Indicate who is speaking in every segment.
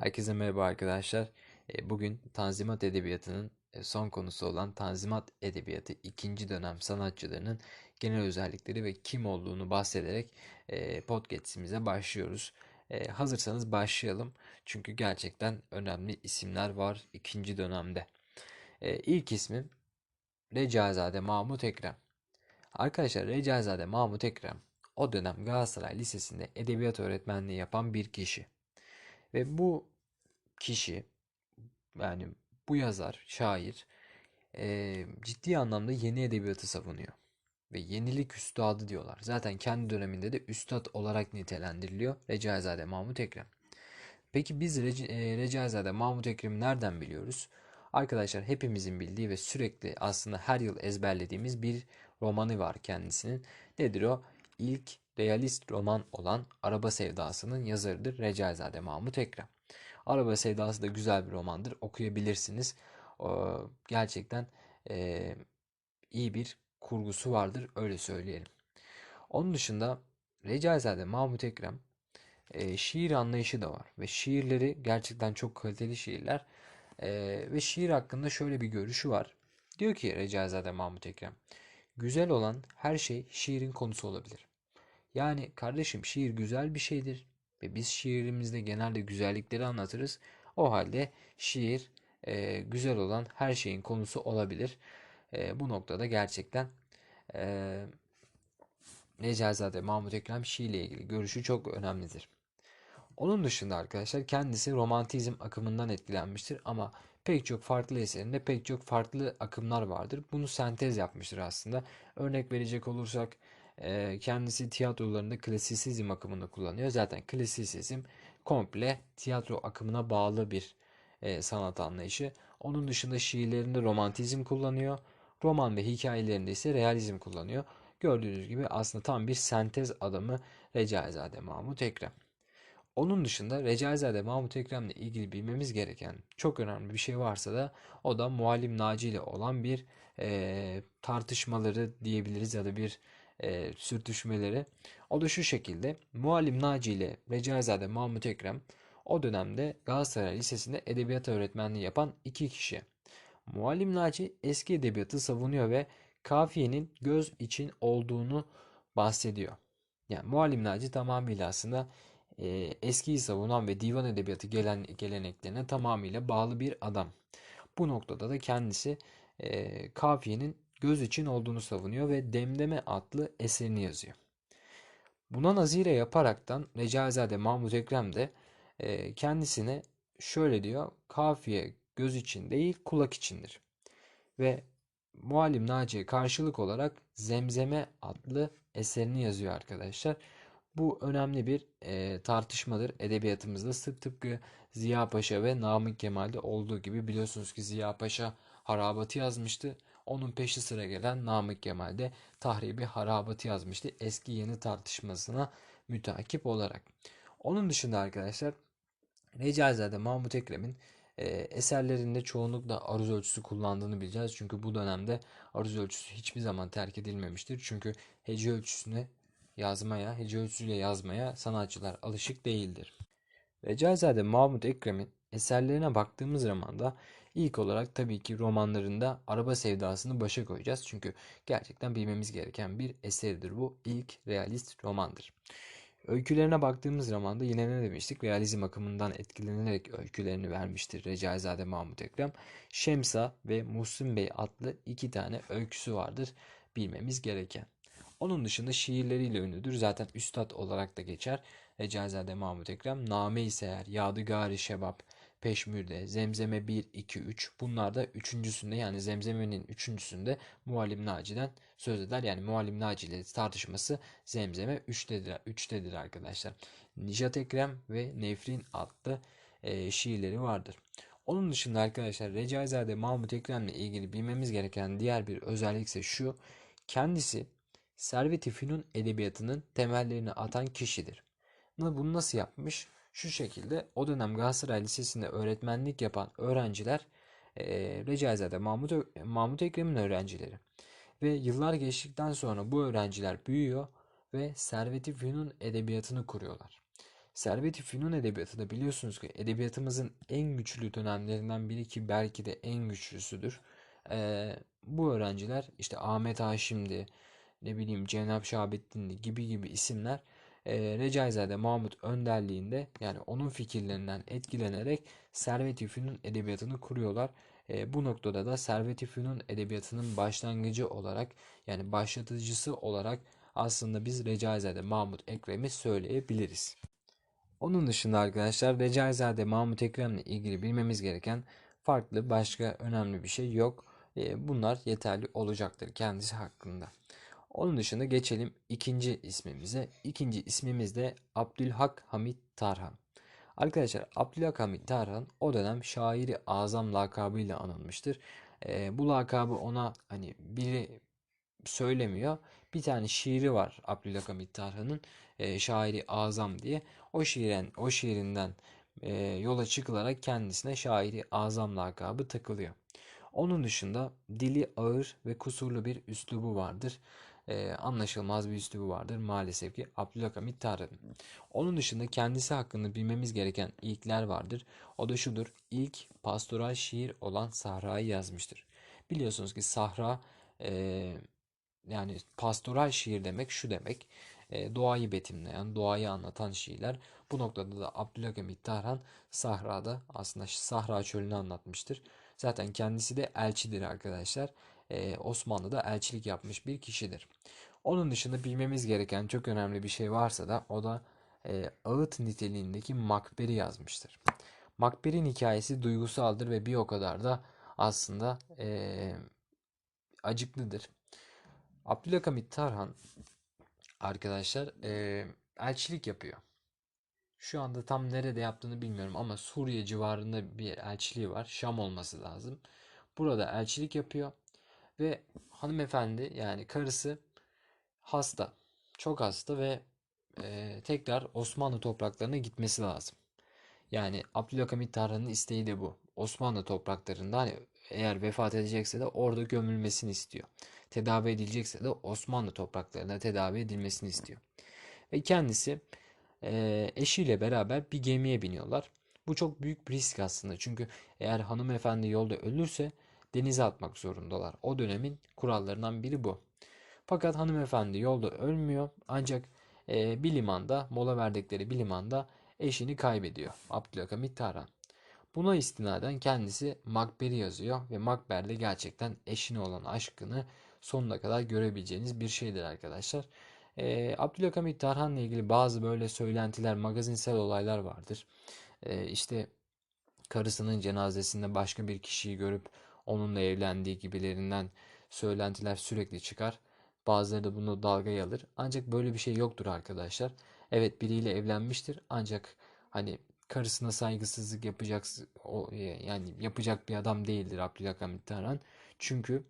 Speaker 1: Herkese merhaba arkadaşlar. E, Bugün Tanzimat Edebiyatı'nın e, son konusu olan Tanzimat Edebiyatı ikinci dönem sanatçılarının genel özellikleri ve kim olduğunu bahsederek e, podcast'imize başlıyoruz. Hazırsanız başlayalım. Çünkü gerçekten önemli isimler var ikinci dönemde. İlk ismim Recaizade Mahmut Ekrem. Arkadaşlar Recaizade Mahmut Ekrem o dönem Galatasaray Lisesi'nde edebiyat öğretmenliği yapan bir kişi. Ve bu kişi yani bu yazar, şair eee, ciddi anlamda yeni edebiyatı savunuyor. Ve yenilik üstadı diyorlar. Zaten kendi döneminde de üstad olarak nitelendiriliyor Recaizade Mahmut Ekrem. Peki biz Rec e, Recaizade Mahmut Ekrem'i nereden biliyoruz? Arkadaşlar hepimizin bildiği ve sürekli aslında her yıl ezberlediğimiz bir romanı var kendisinin. Nedir o? İlk realist roman olan Araba Sevdası'nın yazarıdır Recaizade Mahmut Ekrem. Araba Sevdası da güzel bir romandır. Okuyabilirsiniz. O, gerçekten e, iyi bir kurgusu vardır. Öyle söyleyelim. Onun dışında Recaizade Mahmut Ekrem e, şiir anlayışı da var. Ve şiirleri gerçekten çok kaliteli şiirler. E, ve şiir hakkında şöyle bir görüşü var. Diyor ki Recaizade Mahmut Ekrem. Güzel olan her şey şiirin konusu olabilir. Yani kardeşim şiir güzel bir şeydir ve biz şiirimizde genelde güzellikleri anlatırız. O halde şiir e, güzel olan her şeyin konusu olabilir. E, bu noktada gerçekten e, Necaizade Mahmut Ekrem şiir ile ilgili görüşü çok önemlidir. Onun dışında arkadaşlar kendisi romantizm akımından etkilenmiştir ama pek çok farklı eserinde pek çok farklı akımlar vardır. Bunu sentez yapmıştır aslında. Örnek verecek olursak e, kendisi tiyatrolarında klasisizm akımını kullanıyor. Zaten klasisizm komple tiyatro akımına bağlı bir e, sanat anlayışı. Onun dışında şiirlerinde romantizm kullanıyor. Roman ve hikayelerinde ise realizm kullanıyor. Gördüğünüz gibi aslında tam bir sentez adamı Recaizade Mahmut Ekrem. Onun dışında Recaizade Mahmut Ekrem'le ilgili bilmemiz gereken çok önemli bir şey varsa da o da Muallim Naci ile olan bir e, tartışmaları diyebiliriz ya da bir e, sürtüşmeleri. O da şu şekilde Muallim Naci ile Recaizade Mahmut Ekrem o dönemde Galatasaray Lisesi'nde edebiyat öğretmenliği yapan iki kişi. Muallim Naci eski edebiyatı savunuyor ve kafiyenin göz için olduğunu bahsediyor. Yani Muallim Naci tamamıyla aslında e, eskiyi savunan ve divan edebiyatı gelen, geleneklerine tamamıyla bağlı bir adam. Bu noktada da kendisi e, kafiyenin göz için olduğunu savunuyor ve Demdeme adlı eserini yazıyor. Buna nazire yaparaktan Recaizade Mahmut Ekrem de e, kendisine şöyle diyor. Kafiye göz için değil kulak içindir. Ve Muallim Naci'ye karşılık olarak Zemzeme adlı eserini yazıyor arkadaşlar. Bu önemli bir e, tartışmadır edebiyatımızda. Sık tıpkı Ziya Paşa ve Namık Kemal'de olduğu gibi biliyorsunuz ki Ziya Paşa harabatı yazmıştı. Onun peşi sıra gelen Namık Kemal de tahribi harabatı yazmıştı. Eski yeni tartışmasına mütakip olarak. Onun dışında arkadaşlar Recaizade Mahmut Ekrem'in e, eserlerinde çoğunlukla aruz ölçüsü kullandığını bileceğiz. Çünkü bu dönemde aruz ölçüsü hiçbir zaman terk edilmemiştir. Çünkü hece ölçüsüne yazmaya, hece ölçüsüyle yazmaya sanatçılar alışık değildir. Recaizade Mahmut Ekrem'in eserlerine baktığımız zaman da ilk olarak tabii ki romanlarında araba sevdasını başa koyacağız. Çünkü gerçekten bilmemiz gereken bir eseridir bu. ilk realist romandır. Öykülerine baktığımız zaman da yine ne demiştik? Realizm akımından etkilenerek öykülerini vermiştir Recaizade Mahmut Ekrem. Şemsa ve Muhsin Bey adlı iki tane öyküsü vardır bilmemiz gereken. Onun dışında şiirleriyle ünlüdür. Zaten üstad olarak da geçer. Recaizade Mahmut Ekrem. Name ise eğer Yadıgari Şebap, Peşmürde, Zemzeme 1, 2, 3 bunlar da üçüncüsünde yani Zemzeme'nin üçüncüsünde Muallim Naci'den söz eder. Yani Muallim Naci ile tartışması Zemzeme 3'tedir, 3'tedir arkadaşlar. Nijat Ekrem ve Nefrin adlı e, şiirleri vardır. Onun dışında arkadaşlar Recaizade Mahmut Ekrem ile ilgili bilmemiz gereken diğer bir özellik ise şu. Kendisi Servet-i Fünun edebiyatının temellerini atan kişidir. Bunu nasıl yapmış? Şu şekilde o dönem Galatasaray Lisesi'nde öğretmenlik yapan öğrenciler e, Recaizade Mahmut, Mahmut Ekrem'in öğrencileri. Ve yıllar geçtikten sonra bu öğrenciler büyüyor ve Servet-i Fünun edebiyatını kuruyorlar. Servet-i Fünun edebiyatı da biliyorsunuz ki edebiyatımızın en güçlü dönemlerinden biri ki belki de en güçlüsüdür. Ee, bu öğrenciler işte Ahmet Haşim'di, ne bileyim Cenab Şahabettin'di gibi gibi isimler e, Recaizade Mahmut önderliğinde yani onun fikirlerinden etkilenerek Servet-i Fünun edebiyatını kuruyorlar. E, bu noktada da Servet-i Fünun edebiyatının başlangıcı olarak yani başlatıcısı olarak aslında biz Recaizade Mahmut Ekrem'i söyleyebiliriz. Onun dışında arkadaşlar Recaizade Mahmut Ekrem'le ilgili bilmemiz gereken farklı başka önemli bir şey yok. E, bunlar yeterli olacaktır kendisi hakkında. Onun dışında geçelim ikinci ismimize. İkinci ismimiz de Abdülhak Hamit Tarhan. Arkadaşlar Abdülhak Hamit Tarhan o dönem şairi azam lakabıyla anılmıştır. E, bu lakabı ona hani biri söylemiyor. Bir tane şiiri var Abdülhak Hamit Tarhan'ın e, şairi azam diye. O şiiren o şiirinden e, yola çıkılarak kendisine şairi azam lakabı takılıyor. Onun dışında dili ağır ve kusurlu bir üslubu vardır. Ee, anlaşılmaz bir üslubu vardır maalesef ki Abdülhamit Tarhan'ın. Onun dışında kendisi hakkında bilmemiz gereken ilkler vardır. O da şudur. İlk pastoral şiir olan Sahra'yı yazmıştır. Biliyorsunuz ki Sahra e, yani pastoral şiir demek şu demek. E, doğayı betimleyen, doğayı anlatan şiirler. Bu noktada da Abdülhamit Tarhan Sahra'da aslında Sahra çölünü anlatmıştır. Zaten kendisi de elçidir arkadaşlar. Osmanlı'da elçilik yapmış bir kişidir. Onun dışında bilmemiz gereken çok önemli bir şey varsa da o da e, ağıt niteliğindeki Makber'i yazmıştır. Makber'in hikayesi duygusaldır ve bir o kadar da aslında e, acıklıdır. Abdülhamit Tarhan arkadaşlar elçilik yapıyor. Şu anda tam nerede yaptığını bilmiyorum ama Suriye civarında bir elçiliği var. Şam olması lazım. Burada elçilik yapıyor ve hanımefendi yani karısı hasta. Çok hasta ve e, tekrar Osmanlı topraklarına gitmesi lazım. Yani Abdülhamit Tarhan'ın isteği de bu. Osmanlı topraklarında hani eğer vefat edecekse de orada gömülmesini istiyor. Tedavi edilecekse de Osmanlı topraklarında tedavi edilmesini istiyor. Ve kendisi e, eşiyle beraber bir gemiye biniyorlar. Bu çok büyük bir risk aslında. Çünkü eğer hanımefendi yolda ölürse denize atmak zorundalar. O dönemin kurallarından biri bu. Fakat hanımefendi yolda ölmüyor ancak e, bir limanda mola verdikleri bir limanda eşini kaybediyor Abdülhamit Tarhan. Buna istinaden kendisi Makber'i yazıyor ve Makber'de gerçekten eşine olan aşkını sonuna kadar görebileceğiniz bir şeydir arkadaşlar. E, Abdülhamit Tarhan'la ilgili bazı böyle söylentiler, magazinsel olaylar vardır. E, işte karısının cenazesinde başka bir kişiyi görüp onunla evlendiği gibilerinden söylentiler sürekli çıkar. Bazıları da bunu dalgaya alır. Ancak böyle bir şey yoktur arkadaşlar. Evet biriyle evlenmiştir ancak hani karısına saygısızlık yapacak yani yapacak bir adam değildir Abdülhamit Tarhan. Çünkü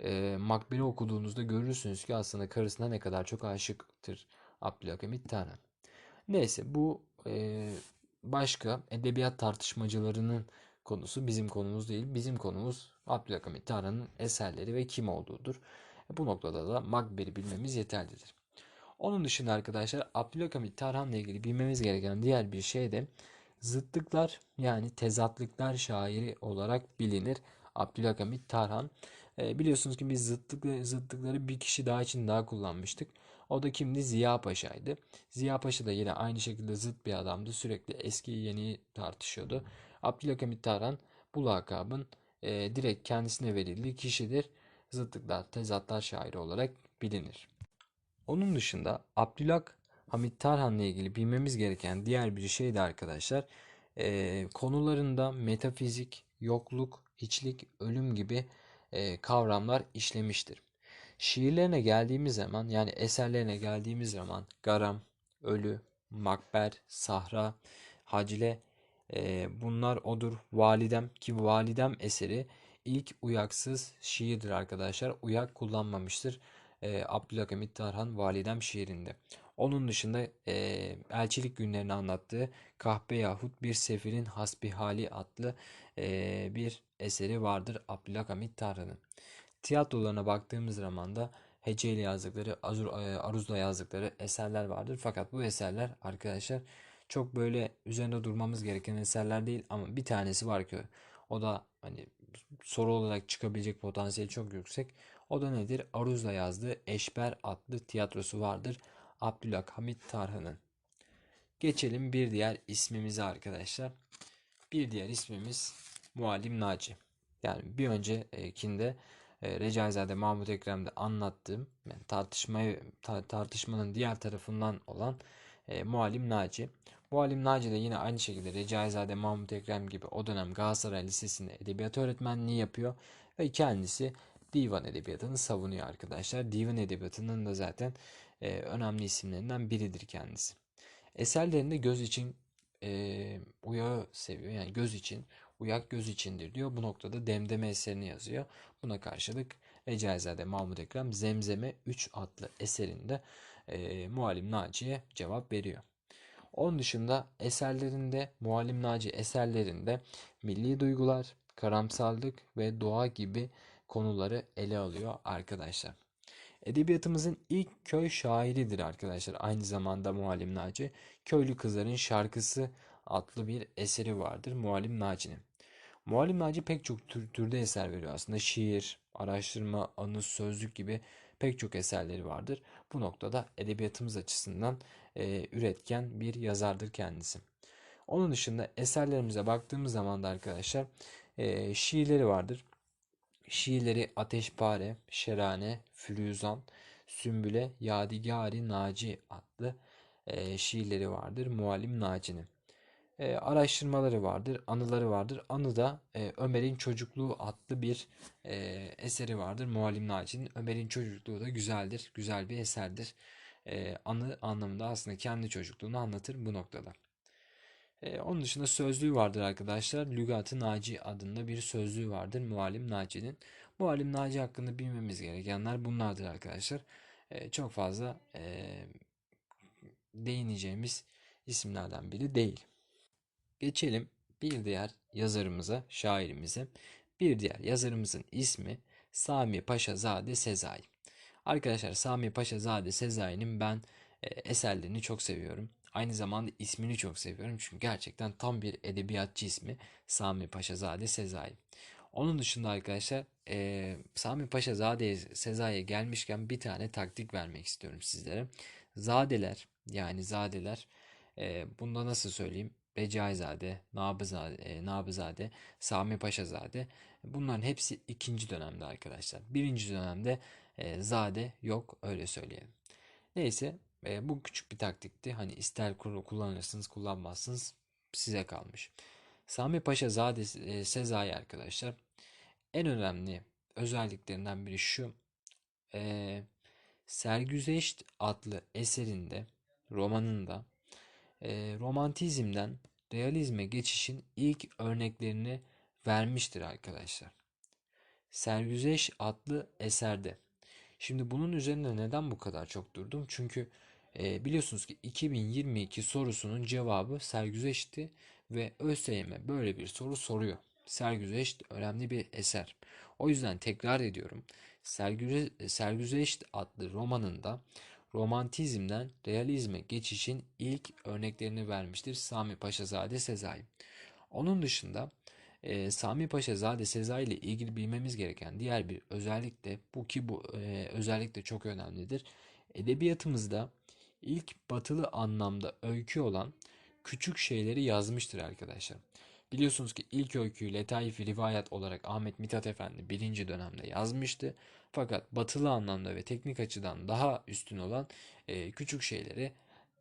Speaker 1: e, Makbel'i okuduğunuzda görürsünüz ki aslında karısına ne kadar çok aşıktır Abdülhamit Tarhan. Neyse bu e, başka edebiyat tartışmacılarının konusu bizim konumuz değil. Bizim konumuz Abdülhamit Tarhan'ın eserleri ve kim olduğudur. Bu noktada da Makber'i bilmemiz yeterlidir. Onun dışında arkadaşlar Abdülhamit Tarhan'la ilgili bilmemiz gereken diğer bir şey de zıtlıklar yani tezatlıklar şairi olarak bilinir. Abdülhamit Tarhan. E, biliyorsunuz ki biz zıtlık, zıtlıkları bir kişi daha için daha kullanmıştık. O da kimdi? Ziya Paşa'ydı. Ziya Paşa da yine aynı şekilde zıt bir adamdı. Sürekli eski yeniyi tartışıyordu. Abdülhamit Tarhan bu lakabın e, direkt kendisine verildiği kişidir. Zıtlıklar, tezatlar şairi olarak bilinir. Onun dışında Abdülhak Hamit Tarhan'la ilgili bilmemiz gereken diğer bir şey de arkadaşlar e, konularında metafizik, yokluk, hiçlik, ölüm gibi e, kavramlar işlemiştir. Şiirlerine geldiğimiz zaman yani eserlerine geldiğimiz zaman Garam, Ölü, Makber, Sahra, Hacile e, bunlar odur. Validem ki Validem eseri ilk uyaksız şiirdir arkadaşlar. Uyak kullanmamıştır. E, Abdülhamit Tarhan Validem şiirinde. Onun dışında e, elçilik günlerini anlattığı Kahpe yahut Bir Sefirin Hasbihali adlı e, bir eseri vardır Abdülhamit Tarhan'ın. Tiyatrolarına baktığımız zaman da heceyle yazdıkları, azur, e, aruzla yazdıkları eserler vardır. Fakat bu eserler arkadaşlar çok böyle üzerinde durmamız gereken eserler değil ama bir tanesi var ki o da hani soru olarak çıkabilecek potansiyeli çok yüksek. O da nedir? Aruz'la yazdığı Eşber adlı tiyatrosu vardır. Abdülhamit Tarhan'ın. Geçelim bir diğer ismimize arkadaşlar. Bir diğer ismimiz Muallim Naci. Yani bir öncekinde e, Recaizade Mahmut Ekrem'de anlattığım yani tartışmayı ta- tartışmanın diğer tarafından olan e, Muallim Naci. Muallim Naci de yine aynı şekilde Recaizade Mahmut Ekrem gibi o dönem Galatasaray Lisesi'nde edebiyat öğretmenliği yapıyor ve kendisi divan edebiyatını savunuyor arkadaşlar. Divan edebiyatının da zaten e, önemli isimlerinden biridir kendisi. Eserlerinde göz için e, uyağı seviyor. Yani göz için, uyak göz içindir diyor. Bu noktada Demdeme eserini yazıyor. Buna karşılık Recaizade Mahmud Ekrem Zemzeme 3 adlı eserinde e, Muallim Naci'ye cevap veriyor. Onun dışında eserlerinde, Muallim Naci eserlerinde milli duygular, karamsarlık ve doğa gibi konuları ele alıyor arkadaşlar. Edebiyatımızın ilk köy şairidir arkadaşlar. Aynı zamanda Muallim Naci. Köylü Kızların Şarkısı adlı bir eseri vardır Muallim Naci'nin. Muallim Naci pek çok tür, türde eser veriyor aslında. Şiir, araştırma, anı, sözlük gibi pek çok eserleri vardır. Bu noktada edebiyatımız açısından e, üretken bir yazardır kendisi. Onun dışında eserlerimize baktığımız zaman da arkadaşlar e, şiirleri vardır. Şiirleri Ateşpare, Şerane, Firuzan, Sümbüle, Yadigari Naci adlı e, şiirleri vardır Muallim Naci'nin. E, araştırmaları vardır, anıları vardır. Anı da e, Ömer'in Çocukluğu adlı bir e, eseri vardır Muallim Naci'nin. Ömer'in Çocukluğu da güzeldir, güzel bir eserdir. E, anı anlamında aslında kendi çocukluğunu anlatır bu noktada. E, onun dışında sözlüğü vardır arkadaşlar. Lügat-ı Naci adında bir sözlüğü vardır Muallim Naci'nin. Muallim Naci hakkında bilmemiz gerekenler bunlardır arkadaşlar. E, çok fazla e, değineceğimiz isimlerden biri değil. Geçelim bir diğer yazarımıza, şairimize. Bir diğer yazarımızın ismi Sami Paşazade Sezai. Arkadaşlar Sami Paşazade Sezai'nin ben e, eserlerini çok seviyorum. Aynı zamanda ismini çok seviyorum çünkü gerçekten tam bir edebiyatçı ismi Sami Paşazade Sezai. Onun dışında arkadaşlar e, Sami Paşazade Sezai'ye gelmişken bir tane taktik vermek istiyorum sizlere. Zadeler yani zadeler e, bunda nasıl söyleyeyim? Recaizade, Nabızade, e, Nabızade, Sami Paşazade bunların hepsi ikinci dönemde arkadaşlar. Birinci dönemde e, zade yok öyle söyleyelim. Neyse e, bu küçük bir taktikti. Hani ister kullanırsınız kullanmazsınız size kalmış. Sami Paşa Zade e, Sezai arkadaşlar en önemli özelliklerinden biri şu. E, Sergüzeşt adlı eserinde romanında e, romantizmden realizme geçişin ilk örneklerini vermiştir arkadaşlar. Sergüzeş adlı eserde. Şimdi bunun üzerinde neden bu kadar çok durdum? Çünkü e, biliyorsunuz ki 2022 sorusunun cevabı sergüzeşti ve ÖSYM böyle bir soru soruyor. Sergüzeşt önemli bir eser. O yüzden tekrar ediyorum. Sergüze, Sergüzeşt adlı romanında romantizmden realizme geçişin ilk örneklerini vermiştir Sami Paşazade Sezai. Onun dışında e, Sami Paşazade Sezai ile ilgili bilmemiz gereken diğer bir özellik de bu ki bu e, özellik de çok önemlidir. Edebiyatımızda ilk batılı anlamda öykü olan küçük şeyleri yazmıştır arkadaşlar. Biliyorsunuz ki ilk öyküyü Letaif-i Rivayet olarak Ahmet Mithat Efendi birinci dönemde yazmıştı. Fakat batılı anlamda ve teknik açıdan daha üstün olan e, küçük şeyleri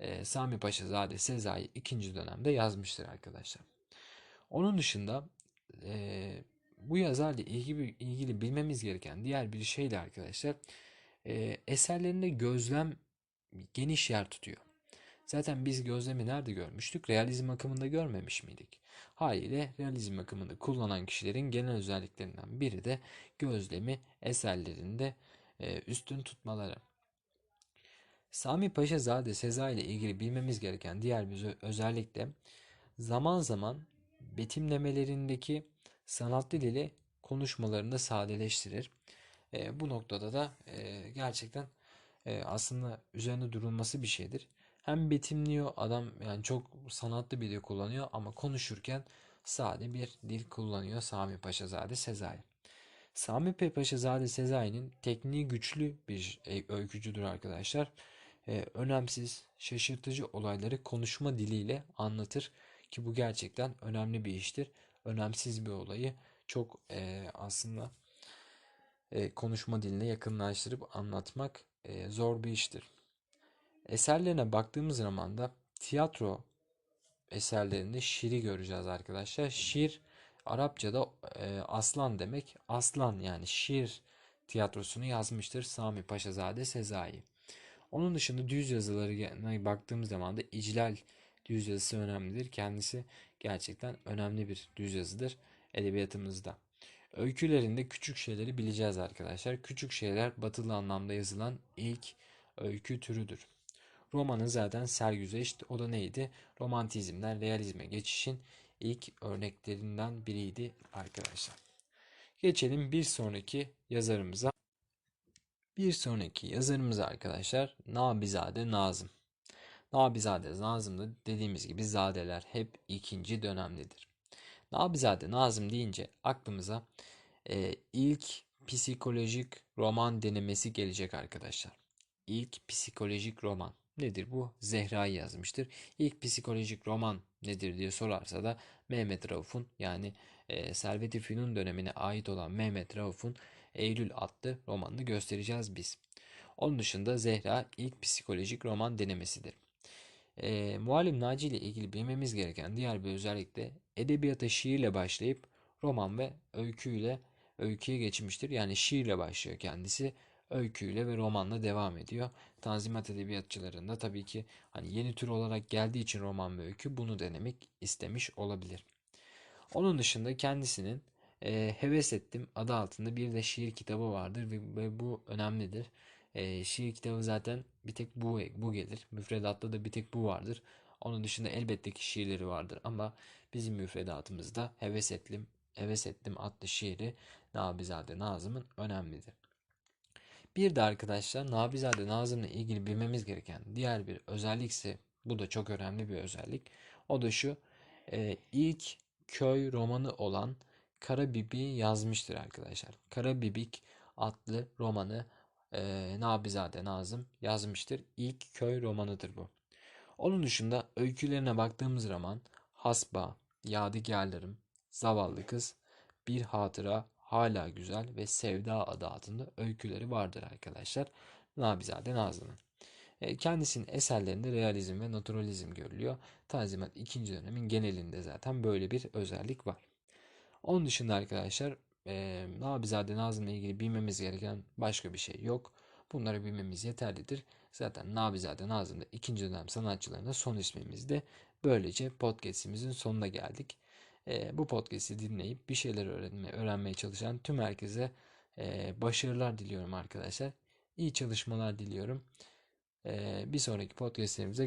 Speaker 1: e, Sami Paşazade Sezai ikinci dönemde yazmıştır arkadaşlar. Onun dışında e, bu yazarla ilgili, ilgili bilmemiz gereken diğer bir şey de arkadaşlar e, eserlerinde gözlem geniş yer tutuyor. Zaten biz gözlemi nerede görmüştük? Realizm akımında görmemiş miydik? Haliyle realizm akımını kullanan kişilerin genel özelliklerinden biri de gözlemi eserlerinde e, üstün tutmaları. Sami Paşazade Sezai ile ilgili bilmemiz gereken diğer bir özellik de zaman zaman betimlemelerindeki sanat diliyle konuşmalarını da sadeleştirir. E, bu noktada da e, gerçekten e, aslında üzerinde durulması bir şeydir. Hem betimliyor adam yani çok sanatlı bir dil kullanıyor ama konuşurken sade bir dil kullanıyor Sami Paşazade Sezai. Sami Paşazade Sezai'nin tekniği güçlü bir e, öykücüdür arkadaşlar. Ee, önemsiz, şaşırtıcı olayları konuşma diliyle anlatır ki bu gerçekten önemli bir iştir. Önemsiz bir olayı çok e, aslında e, konuşma diline yakınlaştırıp anlatmak e, zor bir iştir. Eserlerine baktığımız zaman da tiyatro eserlerinde şiiri göreceğiz arkadaşlar. Şiir Arapçada e, aslan demek. Aslan yani şiir tiyatrosunu yazmıştır Sami Paşazade Sezai. Onun dışında düz yazılarına baktığımız zaman da İclal düz yazısı önemlidir. Kendisi gerçekten önemli bir düz yazıdır edebiyatımızda. Öykülerinde küçük şeyleri bileceğiz arkadaşlar. Küçük şeyler batılı anlamda yazılan ilk öykü türüdür. Romanın zaten sergüzeşt o da neydi? Romantizmden realizme geçişin ilk örneklerinden biriydi arkadaşlar. Geçelim bir sonraki yazarımıza. Bir sonraki yazarımız arkadaşlar Nabizade Nazım. Nabizade Nazım da dediğimiz gibi zadeler hep ikinci dönemlidir. Nabizade Nazım deyince aklımıza e, ilk psikolojik roman denemesi gelecek arkadaşlar. İlk psikolojik roman nedir bu? Zehra'yı yazmıştır. İlk psikolojik roman nedir diye sorarsa da Mehmet Rauf'un yani e, Servet-i Fünun dönemine ait olan Mehmet Rauf'un Eylül adlı romanını göstereceğiz biz. Onun dışında Zehra ilk psikolojik roman denemesidir. E, Muallim Naci ile ilgili bilmemiz gereken diğer bir özellik de edebiyata şiirle başlayıp roman ve öyküyle öyküye geçmiştir. Yani şiirle başlıyor kendisi. Öyküyle ve romanla devam ediyor. Tanzimat edebiyatçılarında tabii ki hani yeni tür olarak geldiği için roman ve öykü bunu denemek istemiş olabilir. Onun dışında kendisinin e, Heves Ettim adı altında bir de şiir kitabı vardır ve, ve bu önemlidir. E, şiir kitabı zaten bir tek bu, bu gelir. Müfredatta da bir tek bu vardır. Onun dışında elbette ki şiirleri vardır ama bizim müfredatımızda Heves Ettim, Heves Ettim adlı şiiri Nabizade Nazım'ın önemlidir. Bir de arkadaşlar Nabizade Nazım'la ilgili bilmemiz gereken diğer bir özellik ise bu da çok önemli bir özellik. O da şu e, ilk köy romanı olan Karabibi yazmıştır arkadaşlar. Karabibik adlı romanı e, Nabizade Nazım yazmıştır. İlk köy romanıdır bu. Onun dışında öykülerine baktığımız zaman Hasba, Yadigarlarım, Zavallı Kız, Bir Hatıra, Hala Güzel ve Sevda adı altında öyküleri vardır arkadaşlar. Nabizade Nazlı'nın. E, kendisinin eserlerinde realizm ve naturalizm görülüyor. Tanzimat 2. dönemin genelinde zaten böyle bir özellik var. Onun dışında arkadaşlar e, Nabizade Nazım'la ilgili bilmemiz gereken başka bir şey yok. Bunları bilmemiz yeterlidir. Zaten Nabizade Nazım da ikinci dönem sanatçılarında son ismimizde. Böylece podcastimizin sonuna geldik. E, bu podcast'i dinleyip bir şeyler öğrenmeye, öğrenmeye çalışan tüm herkese e, başarılar diliyorum arkadaşlar. İyi çalışmalar diliyorum. E, bir sonraki podcast'lerimize